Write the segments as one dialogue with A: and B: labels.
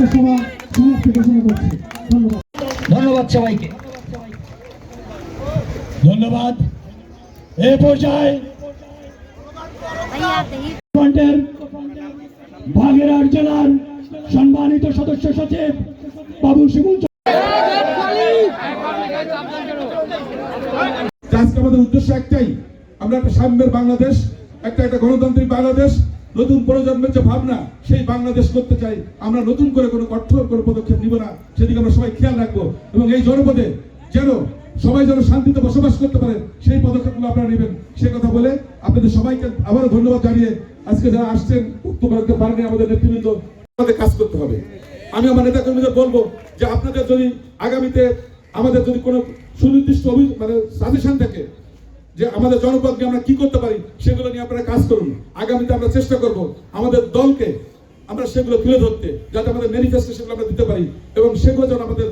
A: ধন্যবাদ সবাইকে ধন্যবাদ এ জেলার সম্মানিত সদস্য সচিব বাবু শিবুল আজকে আমাদের উদ্দেশ্য একটাই আমরা একটা সাম্যের বাংলাদেশ একটা একটা গণতান্ত্রিক বাংলাদেশ নতুন প্রজন্মের যে ভাবনা সেই বাংলাদেশ করতে চাই আমরা নতুন করে কোনো কঠোর কোনো পদক্ষেপ নিব না সেদিকে আমরা সবাই খেয়াল রাখবো এবং এই জনপদে যেন সবাই যেন শান্তিতে বসবাস করতে পারে সেই পদক্ষেপগুলো আপনারা নেবেন সে কথা বলে আপনাদের সবাইকে আবারও ধন্যবাদ জানিয়ে আজকে যারা আসছেন উক্ত করতে পারেন আমাদের নেতৃবৃন্দ আমাদের কাজ করতে হবে আমি আমার নেতা কর্মীদের বলবো যে আপনাদের যদি আগামীতে আমাদের যদি কোনো সুনির্দিষ্ট মানে সাজেশন থাকে যে আমাদের জনপদকে আমরা কি করতে পারি সেগুলো নিয়ে আপনারা কাজ করুন আগামীতে আমরা চেষ্টা করব আমাদের দলকে আমরা সেগুলো তুলে ধরতে যাতে আমাদের ম্যানিফেস্টো সেগুলো আমরা দিতে পারি এবং সেগুলো যেন আমাদের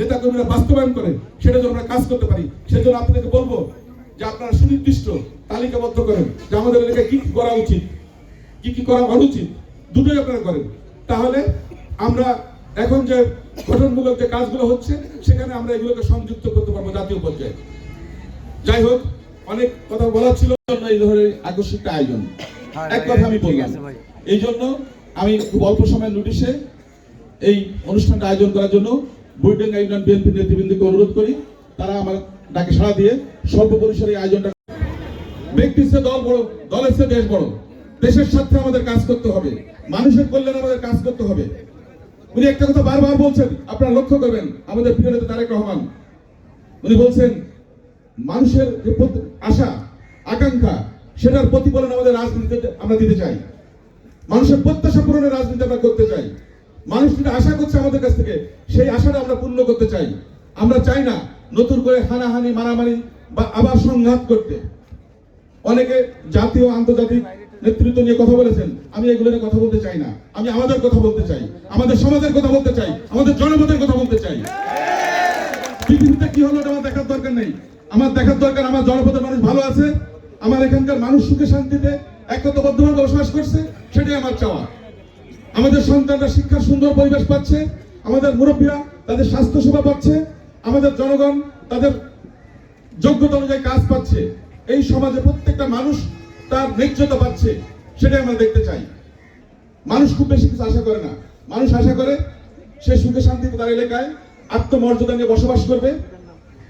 A: নেতাকর্মীরা বাস্তবায়ন করে সেটা যেন আমরা কাজ করতে পারি সেজন্য আপনাদেরকে বলবো যে আপনারা সুনির্দিষ্ট তালিকাবদ্ধ করেন যে আমাদের এলাকায় কি কি করা উচিত কি কি করা অনুচিত দুটোই আপনারা করেন তাহলে আমরা এখন যে গঠনমূলক যে কাজগুলো হচ্ছে সেখানে আমরা এগুলোকে সংযুক্ত করতে পারবো জাতীয় পর্যায়ে যাই হোক অনেক কথা বলা ছিল এই ধরনের আকস্মিক আয়োজন হ্যাঁ, এক কথা আমি বললাম এই জন্য আমি খুব অল্প সময়ের নোটিশে এই অনুষ্ঠানটা আয়োজন করার জন্য বৈঠক আয়োজন বিএনপি নেতৃবৃন্দকে অনুরোধ করি তারা আমার ডাকে সাড়া দিয়ে পরিসরে আয়োজনটা ব্যক্তি সে দল বড় দল সে দেশ বড় দেশের স্বার্থে আমাদের কাজ করতে হবে মানুষের কল্যাণে আমাদের কাজ করতে হবে উনি একটা কথা বারবার বলছেন আপনারা লক্ষ্য করবেন আমাদের প্রিয় নেতা তারেক রহমান উনি বলছেন মানুষের যে আশা আকাঙ্ক্ষা সেটার প্রতিফলন আমাদের রাজনীতিতে আমরা দিতে চাই মানুষের প্রত্যাশা পূরণের রাজনীতি আমরা করতে চাই মানুষ যেটা আশা করছে আমাদের কাছ থেকে সেই আশাটা আমরা পূর্ণ করতে চাই আমরা চাই না নতুন করে হানাহানি মারামারি বা আবার সংঘাত করতে অনেকে জাতীয় আন্তর্জাতিক নেতৃত্ব নিয়ে কথা বলেছেন আমি এগুলো নিয়ে কথা বলতে চাই না আমি আমাদের কথা বলতে চাই আমাদের সমাজের কথা বলতে চাই আমাদের জনপদের কথা বলতে চাই পৃথিবীতে কি হলো এটা আমার দেখার দরকার নেই আমার দেখার দরকার আমার জনপদের মানুষ ভালো আছে আমার এখানকার মানুষ সুখে শান্তিতে একত্রবদ্ধভাবে বসবাস করছে সেটাই আমার চাওয়া আমাদের সন্তানরা শিক্ষার সুন্দর পরিবেশ পাচ্ছে আমাদের মুরব্বীরা তাদের স্বাস্থ্যসেবা পাচ্ছে আমাদের জনগণ তাদের যোগ্যতা অনুযায়ী কাজ পাচ্ছে এই সমাজে প্রত্যেকটা মানুষ তার ন্যায্যতা পাচ্ছে সেটাই আমরা দেখতে চাই মানুষ খুব বেশি কিছু আশা করে না মানুষ আশা করে সে সুখে শান্তিতে তার এলাকায় আত্মমর্যাদা নিয়ে বসবাস করবে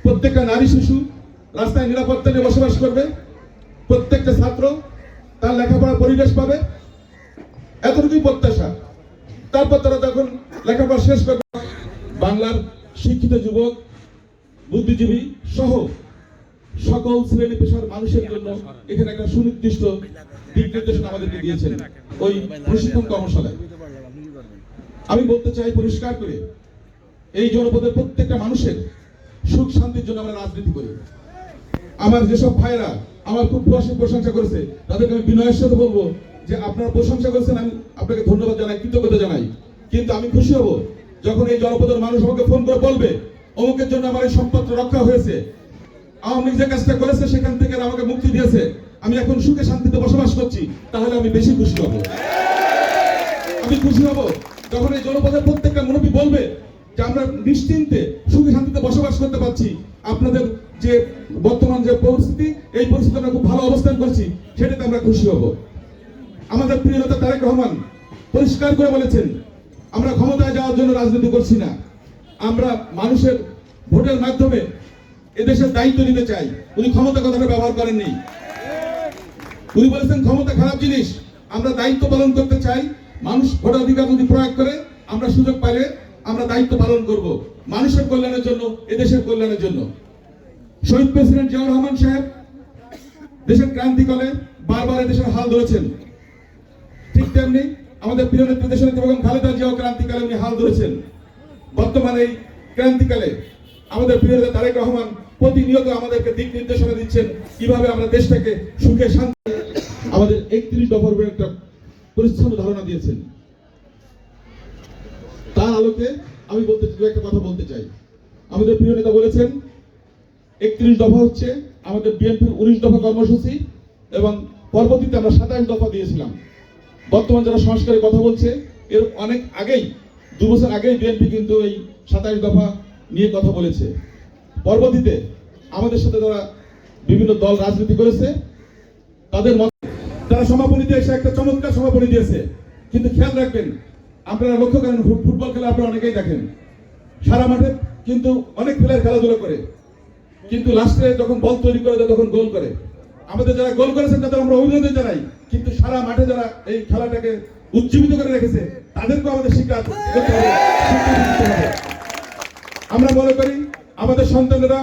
A: প্রত্যেকটা নারী শিশু রাস্তায় নিরাপত্তা নিয়ে বসবাস করবে প্রত্যেকটা ছাত্র তার লেখাপড়া পরিবেশ পাবে এতটুকুই প্রত্যাশা তারপর তারা তখন লেখাপড়া শেষ করবে বাংলার শিক্ষিত যুবক বুদ্ধিজীবী সহ সকল শ্রেণী পেশার মানুষের জন্য এখানে একটা সুনির্দিষ্ট দিক নির্দেশনা আমাদেরকে দিয়েছেন ওই প্রশিক্ষণ কর্মশালায় আমি বলতে চাই পরিষ্কার করে এই জনপদের প্রত্যেকটা মানুষের সুখ শান্তির জন্য আমরা রাজনীতি করি আমার যেসব ভাইরা আমার খুব প্রশংসা করেছে তাদেরকে আমি বিনয়ের সাথে বলবো যে আপনারা প্রশংসা করেছেন আমি আপনাকে ধন্যবাদ জানাই কৃতজ্ঞতা জানাই কিন্তু আমি খুশি হব যখন এই জনপদের মানুষ আমাকে ফোন করে বলবে অমুকের জন্য আমার এই সম্পত্র রক্ষা হয়েছে আওয়ামী যে কাজটা করেছে সেখান থেকে আমাকে মুক্তি দিয়েছে আমি এখন সুখে শান্তিতে বসবাস করছি তাহলে আমি বেশি খুশি হব আমি খুশি হব যখন এই জনপদের প্রত্যেকটা মুরব্বী বলবে যে আমরা নিশ্চিন্তে সুখী শান্তিতে বসবাস করতে পারছি আপনাদের যে বর্তমান যে পরিস্থিতি এই পরিস্থিতি আমরা খুব ভালো অবস্থান করছি সেটাতে আমরা খুশি হব আমাদের প্রিয় নেতা তারেক রহমান পরিষ্কার করে বলেছেন আমরা ক্ষমতায় যাওয়ার জন্য রাজনীতি করছি না আমরা মানুষের ভোটের মাধ্যমে এদেশের দায়িত্ব নিতে চাই উনি ক্ষমতা কথাটা ব্যবহার করেননি উনি বলেছেন ক্ষমতা খারাপ জিনিস আমরা দায়িত্ব পালন করতে চাই মানুষ ভোটাধিকার যদি প্রয়োগ করে আমরা সুযোগ পাইলে আমরা দায়িত্ব পালন করব মানুষের কল্যাণের জন্য এদেশের কল্যাণের জন্য শহীদ প্রেসিডেন্ট জিয়াউর রহমান সাহেব দেশের ক্রান্তিকালে বারবার এদেশের হাল ধরেছেন ঠিক তেমনি আমাদের প্রিয় নেত্রী দেশের বেগম খালেদা জিয়াও ক্রান্তিকালে উনি হাল ধরেছেন বর্তমানে এই ক্রান্তিকালে আমাদের প্রিয় নেতা তারেক রহমান প্রতিনিয়ত আমাদেরকে দিক নির্দেশনা দিচ্ছেন কিভাবে আমরা দেশটাকে সুখে শান্তি আমাদের একত্রিশ দফার একটা পরিচ্ছন্ন ধারণা দিয়েছেন তার আলোকে আমি বলতে একটা কথা বলতে চাই আমাদের প্রিয় নেতা বলেছেন একত্রিশ দফা হচ্ছে আমাদের বিএনপির উনিশ দফা কর্মসূচি এবং পরবর্তীতে আমরা সাতাশ দফা দিয়েছিলাম বর্তমান যারা সংস্কারের কথা বলছে এর অনেক আগেই দু বছর আগেই বিএনপি কিন্তু এই সাতাশ দফা নিয়ে কথা বলেছে পরবর্তীতে আমাদের সাথে যারা বিভিন্ন দল রাজনীতি করেছে তাদের মত তারা সমাপনী দিয়েছে একটা চমৎকার সমাপনী দিয়েছে কিন্তু খেয়াল রাখবেন আপনারা লক্ষ্য করেন ফুটবল খেলা আপনারা অনেকেই দেখেন সারা মাঠে কিন্তু অনেক প্লেয়ার খেলাধুলা করে কিন্তু লাস্টে যখন বল তৈরি করে দেয় তখন গোল করে আমাদের যারা গোল করেছেন তাদের আমরা অভিনন্দন জানাই কিন্তু সারা মাঠে যারা এই খেলাটাকে উজ্জীবিত করে রেখেছে তাদেরকেও আমাদের শিক্ষা আমরা মনে করি আমাদের সন্তানেরা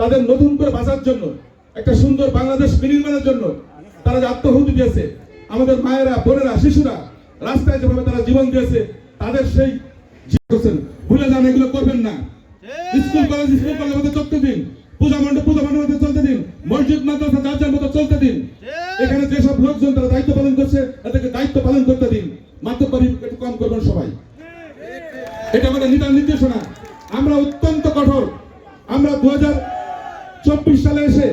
A: তাদের নতুন করে বাঁচার জন্য একটা সুন্দর বাংলাদেশ বিনির্মাণের জন্য তারা যে আত্মহুতি দিয়েছে আমাদের মায়েরা বোনেরা শিশুরা রাস্তায় যেভাবে তারা জীবন দিয়েছে তাদের সেই করছেন ভুলে যান এগুলো করবেন না স্কুল কলেজ স্কুল কলেজের মধ্যে চলতে দিন পূজা মণ্ডপ পূজা মণ্ডপ মধ্যে চলতে দিন মসজিদ মাদ্রাসা যার যার মতো চলতে দিন এখানে যেসব লোকজন তারা দায়িত্ব পালন করছে তাদেরকে দায়িত্ব পালন করতে দিন মাত্র মাতব্বারি একটু কম করবেন সবাই এটা আমাদের নিদান নির্দেশনা আমরা অত্যন্ত কঠোর আমরা দু সালে এসে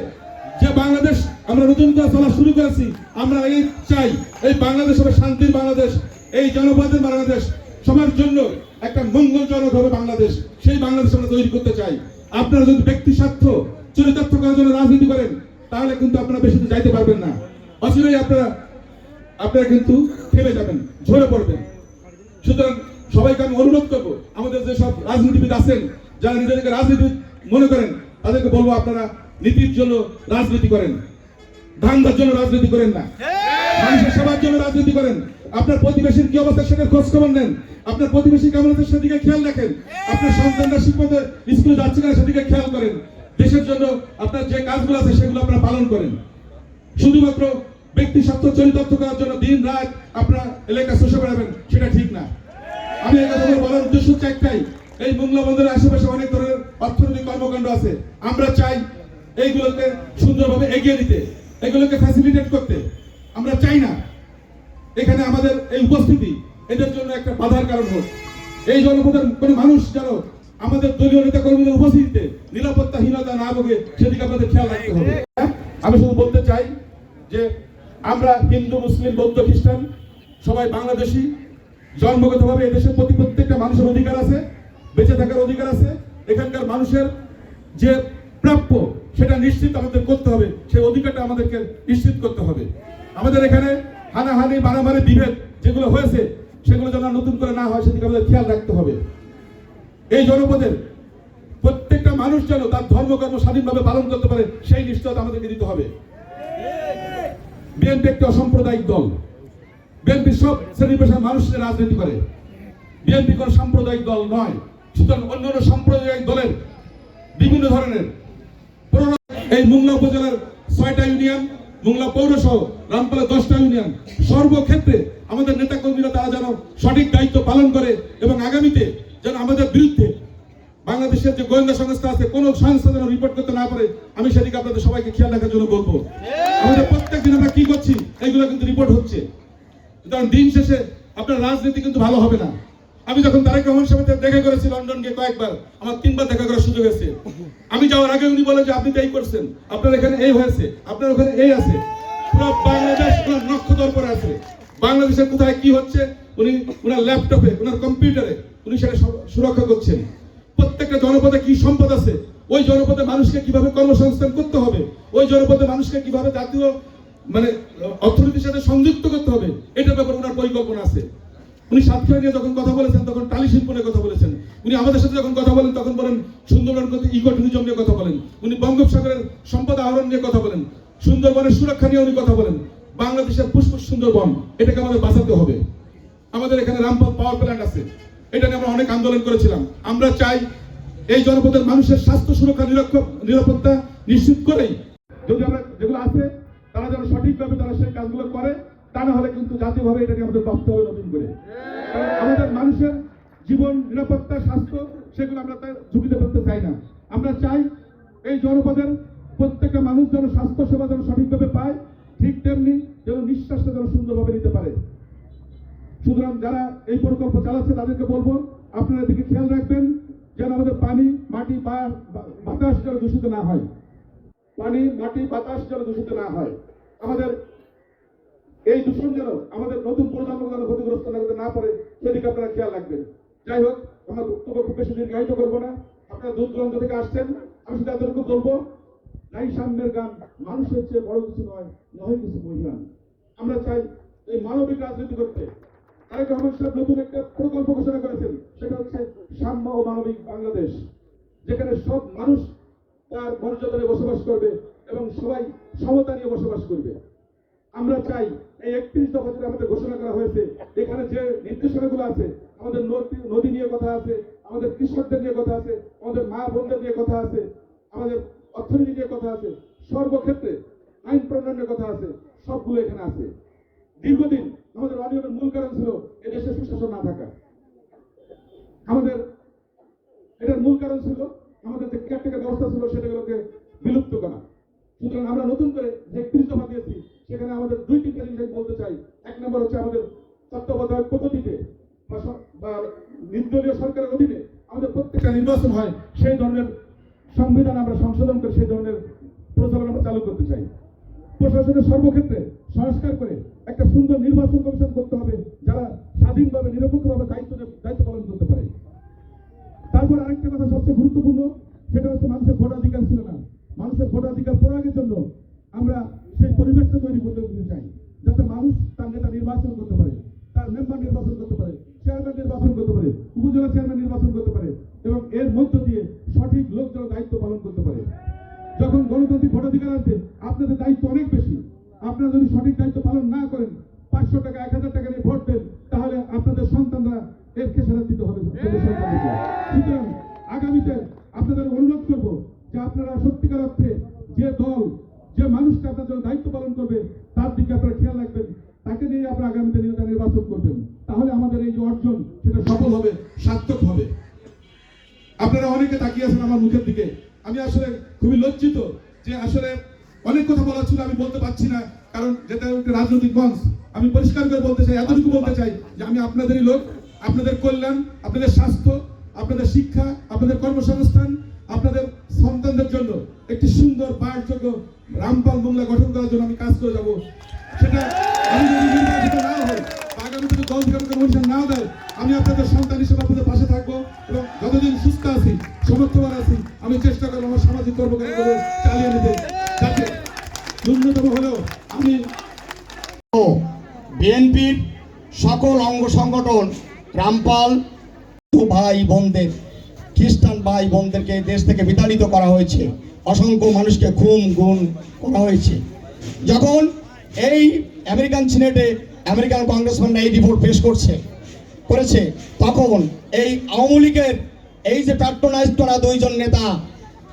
A: যে বাংলাদেশ আমরা নতুন করে চলা শুরু করেছি আমরা এই চাই এই বাংলাদেশ হবে শান্তির বাংলাদেশ এই জনপদের বাংলাদেশ সবার জন্য একটা মঙ্গলজনক হবে বাংলাদেশ সেই বাংলাদেশ আমরা তৈরি করতে চাই আপনারা যদি ব্যক্তি স্বার্থ চরিতার্থ করার জন্য রাজনীতি করেন তাহলে কিন্তু আপনারা বেশি যাইতে পারবেন না অচিরেই আপনারা আপনারা কিন্তু থেমে যাবেন ঝরে পড়বেন সুতরাং সবাইকে আমি অনুরোধ করবো আমাদের যেসব রাজনীতিবিদ আছেন যারা নিজেদেরকে রাজনীতিবিদ মনে করেন তাদেরকে বলবো আপনারা নীতির জন্য রাজনীতি করেন ধান্দার জন্য রাজনীতি করেন না মানুষের সেবার জন্য রাজনীতি করেন আপনার প্রতিবেশীর কি অবস্থা সেটার খোঁজ খবর নেন আপনার প্রতিবেশী কেমন আছে সেদিকে খেয়াল রাখেন আপনার সন্তানরা শিক্ষক স্কুলে যাচ্ছে না সেদিকে খেয়াল করেন দেশের জন্য আপনার যে কাজগুলো আছে সেগুলো আপনারা পালন করেন শুধুমাত্র ব্যক্তি স্বার্থ চরিতার্থ করার জন্য দিন রাত আপনার এলাকা শোষে বেড়াবেন সেটা ঠিক না আমি এই বলার উদ্দেশ্য হচ্ছে একটাই এই মোংলা বন্দরের আশেপাশে অনেক ধরনের অর্থনৈতিক কর্মকাণ্ড আছে আমরা চাই এইগুলোকে সুন্দরভাবে এগিয়ে নিতে এগুলোকে ফ্যাসিলিটেট করতে আমরা চাই না এখানে আমাদের এই উপস্থিতি এদের জন্য একটা বাধার কারণ হোক এই জনপদের কোনো মানুষ যেন আমাদের দলীয় নেতা কর্মীদের উপস্থিতিতে নিরাপত্তাহীনতা না ভোগে সেদিকে আমাদের খেয়াল রাখতে হবে আমি শুধু বলতে চাই যে আমরা হিন্দু মুসলিম বৌদ্ধ খ্রিস্টান সবাই বাংলাদেশি জন্মগতভাবে এদেশের প্রতি প্রত্যেকটা মানুষের অধিকার আছে বেঁচে থাকার অধিকার আছে এখানকার মানুষের যে প্রাপ্য সেটা নিশ্চিত আমাদের করতে হবে সেই অধিকারটা আমাদেরকে নিশ্চিত করতে হবে আমাদের এখানে হানাহানি মারামারি বিভেদ যেগুলো হয়েছে সেগুলো যেন নতুন করে না হয় সেদিকে আমাদের খেয়াল রাখতে হবে এই জনপদের প্রত্যেকটা মানুষ যেন তার ধর্মকর্ম স্বাধীনভাবে পালন করতে পারে সেই নিশ্চয়তা আমাদেরকে দিতে হবে বিএনপি একটি অসাম্প্রদায়িক দল বিএনপি সব শ্রেণী পেশার মানুষের রাজনীতি করে বিএনপি কোনো সাম্প্রদায়িক দল নয় সুতরাং অন্যান্য সাম্প্রদায়িক দলের বিভিন্ন ধরনের এই মোংলা উপজেলার ছয়টা ইউনিয়ন মোংলা পৌরসহ রামপালের দশটা ইউনিয়ন সর্বক্ষেত্রে আমাদের নেতা কর্মীরা তারা যেন সঠিক দায়িত্ব পালন করে এবং আগামীতে যেন আমাদের বিরুদ্ধে বাংলাদেশের যে গোয়েন্দা সংস্থা আছে কোনো সংস্থা যেন রিপোর্ট করতে না পারে আমি সেদিকে আপনাদের সবাইকে খেয়াল রাখার জন্য বলবো আমাদের প্রত্যেক দিন আমরা কি করছি এইগুলো কিন্তু রিপোর্ট হচ্ছে কারণ দিন শেষে আপনার রাজনীতি কিন্তু ভালো হবে না আমি যখন তারেক রহমান সাহেবের দেখা করেছি লন্ডন গিয়ে কয়েকবার আমার তিনবার দেখা করার সুযোগ হয়েছে আমি যাওয়ার আগে উনি বলে যে আপনি তাই করছেন আপনার এখানে এই হয়েছে আপনার ওখানে এই আছে পুরো বাংলাদেশ ওনার নক্ষত্র আছে বাংলাদেশে কোথায় কি হচ্ছে উনি ওনার ল্যাপটপে ওনার কম্পিউটারে উনি সেটা সুরক্ষা করছেন প্রত্যেকটা জনপদে কি সম্পদ আছে ওই জনপদে মানুষকে কিভাবে কর্মসংস্থান করতে হবে ওই জনপদে মানুষকে কিভাবে জাতীয় মানে অর্থনীতির সাথে সংযুক্ত করতে হবে এটার ব্যাপারে ওনার পরিকল্পনা আছে উনি সাতক্ষীরা নিয়ে যখন কথা বলেছেন তখন টালি শিল্প নিয়ে কথা বলেছেন উনি আমাদের সাথে যখন কথা বলেন তখন বলেন সুন্দরবন ইকো ট্যুরিজম নিয়ে কথা বলেন উনি বঙ্গোপসাগরের সম্পদ আহরণ নিয়ে কথা বলেন সুন্দরবনের সুরক্ষা নিয়ে উনি কথা বলেন বাংলাদেশের পুষ্প সুন্দরবন এটাকে আমাদের বাঁচাতে হবে আমাদের এখানে রামপাল পাওয়ার প্ল্যান্ট আছে এটা নিয়ে আমরা অনেক আন্দোলন করেছিলাম আমরা চাই এই জনপদের মানুষের স্বাস্থ্য সুরক্ষা নিরাপত্তা নিশ্চিত করেই যদি আমরা যেগুলো আছে তারা যেন সঠিকভাবে তারা সেই কাজগুলো করে তা না হলে কিন্তু জাতীয়ভাবে এটাকে আমাদের ভাবতে হবে নতুন করে আমাদের মানুষের জীবন নিরাপত্তা স্বাস্থ্য সেগুলো আমরা তাই ঝুঁকিতে পড়তে চাই না আমরা চাই এই জনপদের প্রত্যেকটা মানুষ যেন স্বাস্থ্য সেবা যেন সঠিকভাবে পায় ঠিক তেমনি যেন নিঃশ্বাসটা যেন সুন্দরভাবে নিতে পারে সুতরাং যারা এই প্রকল্প চালাচ্ছে তাদেরকে বলবো আপনারা এদিকে খেয়াল রাখবেন যেন আমাদের পানি মাটি বাতাস যেন দূষিত না হয় পানি মাটি বাতাস যেন দূষিত না হয় আমাদের এই দূষণ যেন আমাদের নতুন প্রজন্মকে যেন ক্ষতিগ্রস্ত লাগতে না পারে সেদিকে আপনারা খেয়াল রাখবেন যাই হোক আমার বক্তব্য খুব বেশি দীর্ঘায়িত করবো না আপনারা দূর দূরান্ত থেকে আসছেন আমি শুধু তাদেরকে বলবো নাই সাম্যের গান মানুষের চেয়ে বড় কিছু নয় নয় কিছু মহিমান আমরা চাই এই মানবিক রাজনীতি করতে তারেক রহমান সাহেব নতুন একটা প্রকল্প ঘোষণা করেছেন সেটা হচ্ছে সাম্য ও মানবিক বাংলাদেশ যেখানে সব মানুষ তার মর্যাদায় বসবাস করবে এবং সবাই সমতা নিয়ে বসবাস করবে আমরা চাই এই একত্রিশ দফা যেটা আমাদের ঘোষণা করা হয়েছে এখানে যে নির্দেশনাগুলো আছে আমাদের নদী নিয়ে কথা আছে আমাদের কৃষকদের নিয়ে কথা আছে আমাদের মা বোনদের নিয়ে কথা আছে আমাদের অর্থনীতি নিয়ে কথা আছে সর্বক্ষেত্রে আইন প্রণয়নের কথা আছে সবগুলো এখানে আছে দীর্ঘদিন আমাদের অনিয়মের মূল কারণ ছিল দেশে সুশাসন না থাকা আমাদের এটার মূল কারণ ছিল আমাদের যে কেয়ারটেকার ব্যবস্থা ছিল সেটাগুলোকে বিলুপ্ত করা সুতরাং আমরা নতুন করে যে একত্রিশ দফা দিয়েছি সেখানে আমাদের দুই তিনটা জিনিস বলতে চাই এক নম্বর হচ্ছে আমাদের তত্ত্বাবধায়ক পদ্ধতিতে বা নির্দলীয় সরকারের অধীনে আমাদের প্রত্যেকটা নির্বাচন হয় সেই ধরনের সংবিধান আমরা সংশোধন করে সেই ধরনের প্রচলন আমরা চালু করতে চাই প্রশাসনের সর্বক্ষেত্রে সংস্কার করে একটা সুন্দর নির্বাচন কমিশন করতে হবে যারা স্বাধীনভাবে নিরপেক্ষভাবে দায়িত্ব দায়িত্ব পালন করতে পারে তারপর আরেকটা কথা সবচেয়ে গুরুত্বপূর্ণ সেটা হচ্ছে মানুষের ভোটাধিকার ছিল না মানুষের ভোটাধিকার প্রয়োগের জন্য আমরা সেই পরিবেশটা তৈরি করতে চাই যাতে মানুষ তার নেতা নির্বাচন করতে পারে তার মেম্বার নির্বাচন করতে পারে চেয়ারম্যান নির্বাচন করতে পারে উপজেলা চেয়ারম্যান নির্বাচন করতে পারে এবং এর মধ্য দিয়ে সঠিক লোকজন দায়িত্ব পালন করতে পারে যখন গণতান্ত্রিক ভোটাধিকার আসবে আপনাদের দায়িত্ব অনেক বেশি আপনারা যদি সঠিক দায়িত্ব পালন না করেন পাঁচশো টাকা এক হাজার টাকা নিয়ে ভোট দেন তাহলে আপনাদের সন্তানরা এর খেসারা দিতে হবে সুতরাং আগামীতে আপনাদের অনুরোধ করবো যে আপনারা সত্যিকার অর্থে যে দল যে মানুষকে আপনার জন্য দায়িত্ব পালন করবে তার দিকে আপনারা খেয়াল রাখবেন তাকে নিয়ে আপনারা আগামীতে নেতা নির্বাচন করবেন তাহলে আমাদের এই যে অর্জন সেটা সফল হবে সার্থক হবে আপনারা অনেকে তাকিয়ে আছেন আমার মুখের দিকে আমি আসলে খুবই লজ্জিত যে আসলে অনেক কথা বলার ছিল আমি বলতে পারছি না কারণ যেটা রাজনৈতিক মঞ্চ আমি পরিষ্কার করে বলতে চাই এতটুকু বলতে চাই যে আমি আপনাদেরই লোক আপনাদের কল্যাণ আপনাদের স্বাস্থ্য আপনাদের শিক্ষা আপনাদের কর্মসংস্থান আপনাদের সন্তানদের জন্য একটি সুন্দর পাঠযোগ্য রামপাল বাংলা গঠন করার জন্য আমি কাজ করে যাব সেটা আমি যদি নির্বাচিত না হই আগামী যদি দল থেকে আমাকে মহিষা না দেয় আমি আপনাদের সন্তান হিসেবে আপনাদের পাশে থাকবো এবং যতদিন সুস্থ আছি সমর্থবার আছি আমি চেষ্টা করবো আমার সামাজিক কর্মকাণ্ডগুলো চালিয়ে নিতে যাতে ন্যূনতম হলেও আমি বিএনপির সকল অঙ্গ সংগঠন রামপাল ভাই বোনদের খ্রিস্টান ভাই বোনদেরকে দেশ থেকে বিতাড়িত করা হয়েছে অসংখ্য মানুষকে খুন গুণ করা হয়েছে যখন এই আমেরিকান সিনেটে আমেরিকান কংগ্রেসম্যান এই রিপোর্ট পেশ করছে করেছে তখন এই আওয়ামী লীগের এই যে প্যাট্রোনাইজ করা দুইজন নেতা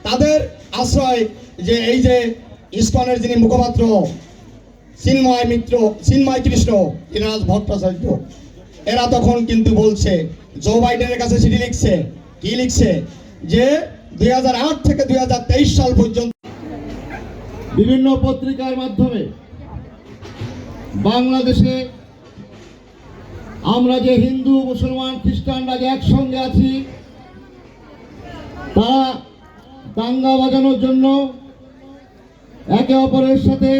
A: তাদের আশ্রয় যে এই যে ইস্কনের যিনি মুখপাত্র চিন্ময় মিত্র চিন্ময় কৃষ্ণ ইরাজ ভট্টাচার্য এরা তখন কিন্তু বলছে জো বাইডেনের কাছে চিঠি লিখছে কি লিখছে যে দুই থেকে দুই সাল পর্যন্ত বিভিন্ন পত্রিকার মাধ্যমে বাংলাদেশে আমরা যে হিন্দু মুসলমান খ্রিস্টানরা যে একসঙ্গে আছি তারা দাঙ্গা বাজানোর জন্য একে অপরের সাথে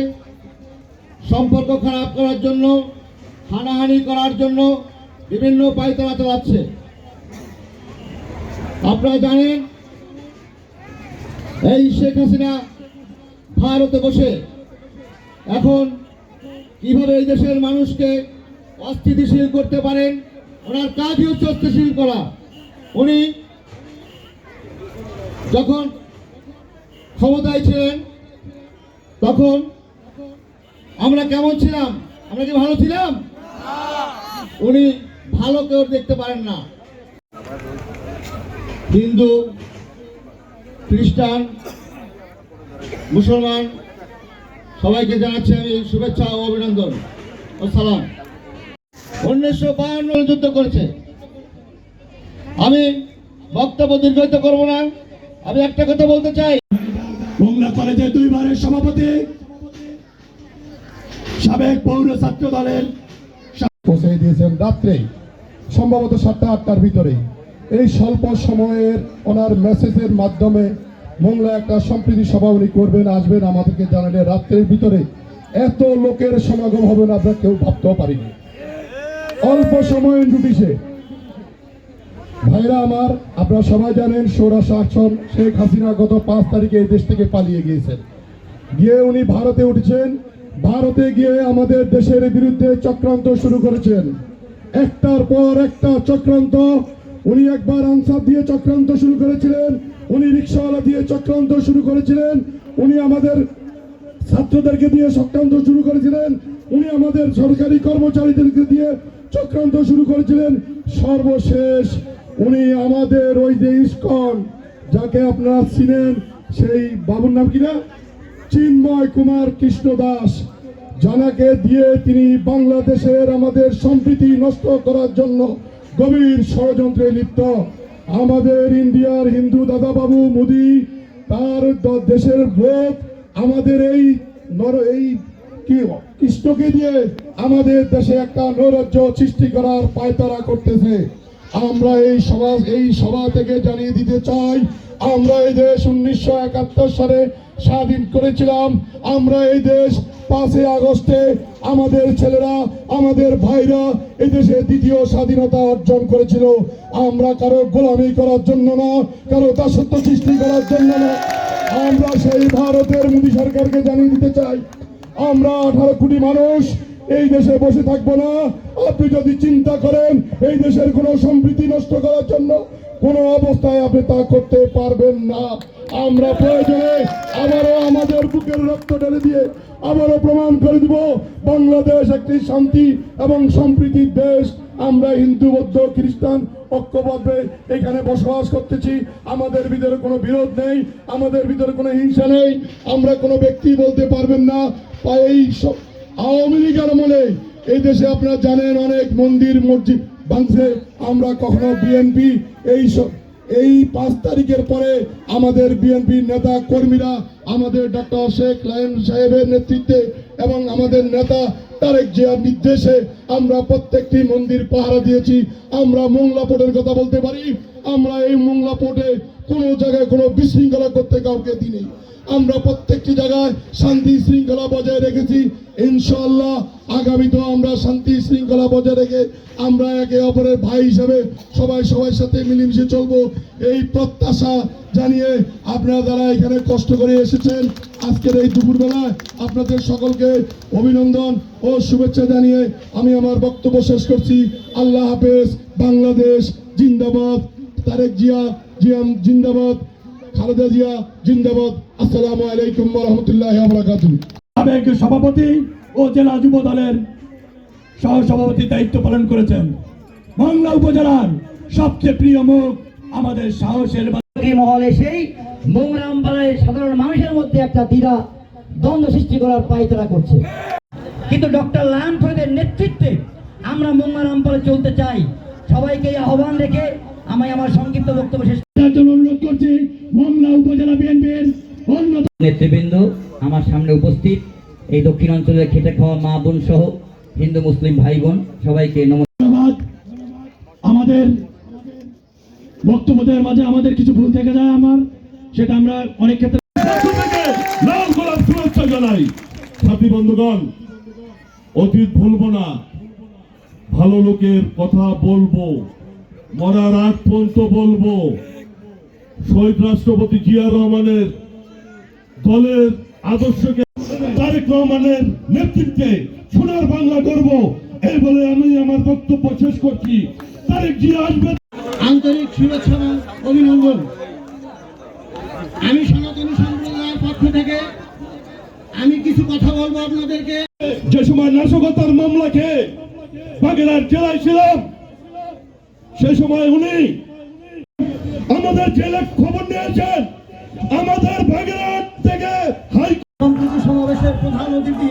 A: সম্পর্ক খারাপ করার জন্য হানাহানি করার জন্য বিভিন্ন পায়তারা চালাচ্ছে আপনারা জানেন এই শেখ হাসিনা ভারতে বসে এখন কিভাবে এই দেশের মানুষকে অস্থিতিশীল করতে পারেন ওনার কাজই হচ্ছে অস্থিতিশীল করা উনি যখন ক্ষমতায় ছিলেন তখন আমরা কেমন ছিলাম আমরা কি ভালো ছিলাম উনি ভালো কেউ দেখতে পারেন না হিন্দু খ্রিস্টান মুসলমান সবাইকে জানাচ্ছি আমি শুভেচ্ছা ও অভিনন্দন ও সালাম উনিশশো বাহান্ন যুদ্ধ করেছে আমি বক্তব্য দীর্ঘায়িত করব না আমি একটা কথা বলতে চাই বংলা কলেজে দুইবারের সভাপতি সাবেক পৌর ছাত্র দলের পৌঁছে দিয়েছেন রাত্রে সম্ভবত সাতটা আটটার ভিতরে এই স্বল্প সময়ের ওনার মেসেজের মাধ্যমে মোংলা একটা সম্প্রীতি সভা উনি করবেন আসবেন আমাদেরকে জানালে রাত্রের ভিতরে এত লোকের সমাগম হবে না আমরা কেউ ভাবতেও পারিনি অল্প সময় নোটিশে ভাইরা আমার আপনারা সবাই জানেন সৌরাষ্ট্র আসন শেখ হাসিনা গত পাঁচ তারিখে এই দেশ থেকে পালিয়ে গিয়েছেন গিয়ে উনি ভারতে উঠেছেন ভারতে গিয়ে আমাদের দেশের বিরুদ্ধে চক্রান্ত শুরু করেছেন একটার পর একটা চক্রান্ত উনি একবার আনসার দিয়ে চক্রান্ত শুরু করেছিলেন উনি রিক্সাওয়ালা দিয়ে চক্রান্ত শুরু করেছিলেন উনি আমাদের ছাত্রদেরকে দিয়ে চক্রান্ত শুরু করেছিলেন উনি আমাদের সরকারি কর্মচারীদেরকে দিয়ে চক্রান্ত শুরু করেছিলেন সর্বশেষ উনি আমাদের ওই যে ইস্কন যাকে আপনারা চিনেন সেই বাবুর নাম কিনা চিন্ময় কুমার কৃষ্ণ দাস জানাকে দিয়ে তিনি বাংলাদেশের আমাদের সম্প্রীতি নষ্ট করার জন্য গভীর ষড়যন্ত্রে লিপ্ত আমাদের ইন্ডিয়ার হিন্দু দাদাবাবু মোদি তার দেশের ভোট আমাদের এই নর এই কৃষ্ণকে দিয়ে আমাদের দেশে একটা নৈরাজ্য সৃষ্টি করার পায়তারা করতেছে আমরা এই সভা এই সভা থেকে জানিয়ে দিতে চাই আমরা এই দেশ উনিশশো সালে স্বাধীন করেছিলাম আমরা এই দেশ পাঁচই আগস্টে আমাদের ছেলেরা আমাদের ভাইরা এদেশে দ্বিতীয় স্বাধীনতা অর্জন করেছিল আমরা কারো গোলামি করার জন্য না কারো দাসত্ব সৃষ্টি করার জন্য না আমরা সেই ভারতের মোদী সরকারকে জানিয়ে দিতে চাই আমরা আঠারো কোটি মানুষ এই দেশে বসে থাকবো না আপনি যদি চিন্তা করেন এই দেশের কোনো সম্প্রীতি নষ্ট করার জন্য কোনো অবস্থায় আপনি তা করতে পারবেন না আমরা প্রয়োজনে আবার আজকের রক্ত ঢেলে দিয়ে আবারও প্রমাণ করে দিব বাংলাদেশ একটি শান্তি এবং সম্প্রীতির দেশ আমরা হিন্দু বৌদ্ধ খ্রিস্টান ঐক্যবদ্ধে এখানে বসবাস করতেছি আমাদের ভিতরে কোনো বিরোধ নেই আমাদের ভিতরে কোনো হিংসা নেই আমরা কোনো ব্যক্তি বলতে পারবেন না এই আওয়ামী লীগের মনে এই দেশে আপনারা জানেন অনেক মন্দির মসজিদ ভাঙছে আমরা কখনো বিএনপি এইসব এই পাঁচ তারিখের পরে আমাদের বিএনপি নেতা কর্মীরা আমাদের ডক্টর শেখ লায়ন সাহেবের নেতৃত্বে এবং আমাদের নেতা তারেক জিয়ার নির্দেশে আমরা প্রত্যেকটি মন্দির পাহারা দিয়েছি আমরা মোংলা পোর্টের কথা বলতে পারি আমরা এই মোংলা পোর্টে কোনো জায়গায় কোনো বিশৃঙ্খলা করতে কাউকে দিই আমরা প্রত্যেকটি জায়গায় শান্তি শৃঙ্খলা বজায় রেখেছি ইনশাল্লাহ আগামীতেও আমরা শান্তি শৃঙ্খলা বজায় রেখে আমরা একে অপরের ভাই হিসাবে সবাই সবার সাথে মিলেমিশে চলবো এই প্রত্যাশা জানিয়ে আপনারা যারা এখানে কষ্ট করে এসেছেন আজকের এই দুপুরবেলায় আপনাদের সকলকে অভিনন্দন ও শুভেচ্ছা জানিয়ে আমি আমার বক্তব্য শেষ করছি আল্লাহ হাফেজ বাংলাদেশ জিন্দাবাদ তারেক জিয়া জিয়াম জিন্দাবাদ খালেদা জিয়া জিন্দাবাদ আসসালামু আলাইকুম রহমতুল্লাহ আবরাকাত সাবেক সভাপতি ও জেলা যুব দলের সহসভাপতি দায়িত্ব পালন করেছেন বাংলা উপজেলার সবচেয়ে প্রিয় মুখ আমাদের সাহসের মহলে সেই মোংরামপাড়ায় সাধারণ মানুষের মধ্যে একটা দ্বিধা দ্বন্দ্ব সৃষ্টি করার পায়তারা করছে কিন্তু ডক্টর লায়ন ফরিদের নেতৃত্বে আমরা মোংরামপাড়ে চলতে চাই সবাইকে আহ্বান রেখে আমায় আমার সংক্ষিপ্ত বক্তব্য শেষ করার জন্য অনুরোধ করছি মংলা উপজেলা বিএনপির অন্যতম নেতৃবৃন্দ আমার সামনে উপস্থিত এই দক্ষিণ অঞ্চলের খেটে খাওয়া মা বোন সহ হিন্দু মুসলিম ভাই বোন সবাইকে নমস্কার আমাদের বক্তব্যদের মাঝে আমাদের কিছু ভুল থেকে যায় আমার সেটা আমরা অনেক ক্ষেত্রে অতীত ভুলব না ভালো লোকের কথা বলবো মরার আগ পর্যন্ত বলবো শহীদ রাষ্ট্রপতি জিয়া রহমানের দলের আদর্শকে তারেক রহমানের নেতৃত্বে সোনার বাংলা করব এই বলে আমি আমার বক্তব্য শেষ করছি তারেক জিয়া আসবে আন্তরিক শুভেচ্ছা অভিনন্দন আমি সনাতন সম্প্রদায়ের পক্ষ থেকে আমি কিছু কথা বলবো আপনাদেরকে যে সময় নাশকতার মামলাকে বাগেরার জেলায় ছিলাম সে সময় উনি আমাদের জেলে খবর নিয়েছেন আমাদের থেকে হাইকোর্ট সমাবেশের প্রধান অতিথি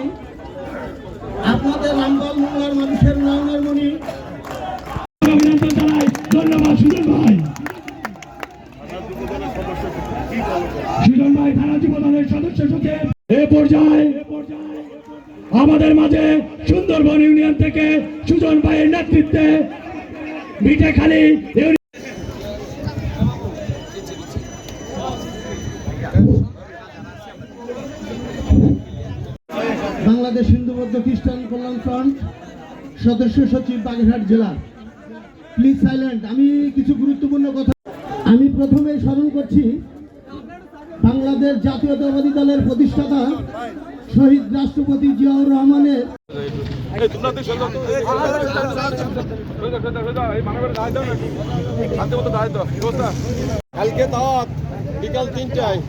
A: আপনাদের মানুষের সুজন আমাদের মাঝে সুন্দরবন ইউনিয়ন থেকে সুজন ভাইয়ের নেতৃত্বে মিঠে খালি বাংলাদেশ হিন্দু বৌদ্ধ খ্রিস্টান কল্যাণ ফ্রন্ট সদস্য সচিব বাগেরহাট জেলা প্লিজ সাইলেন্ট আমি কিছু গুরুত্বপূর্ণ কথা আমি প্রথমে স্মরণ করছি বাংলাদেশ জাতীয়তাবাদী দলের প্রতিষ্ঠাতা শহীদ রাষ্ট্রপতি জিয়াউর রহমানের কালকে দাওয়াত বিকাল তিনটায়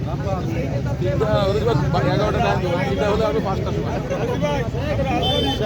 A: তিনটা হ্যাঁ, এগারোটা টাইম তিনটা হলে আমি পাঁচটার সময়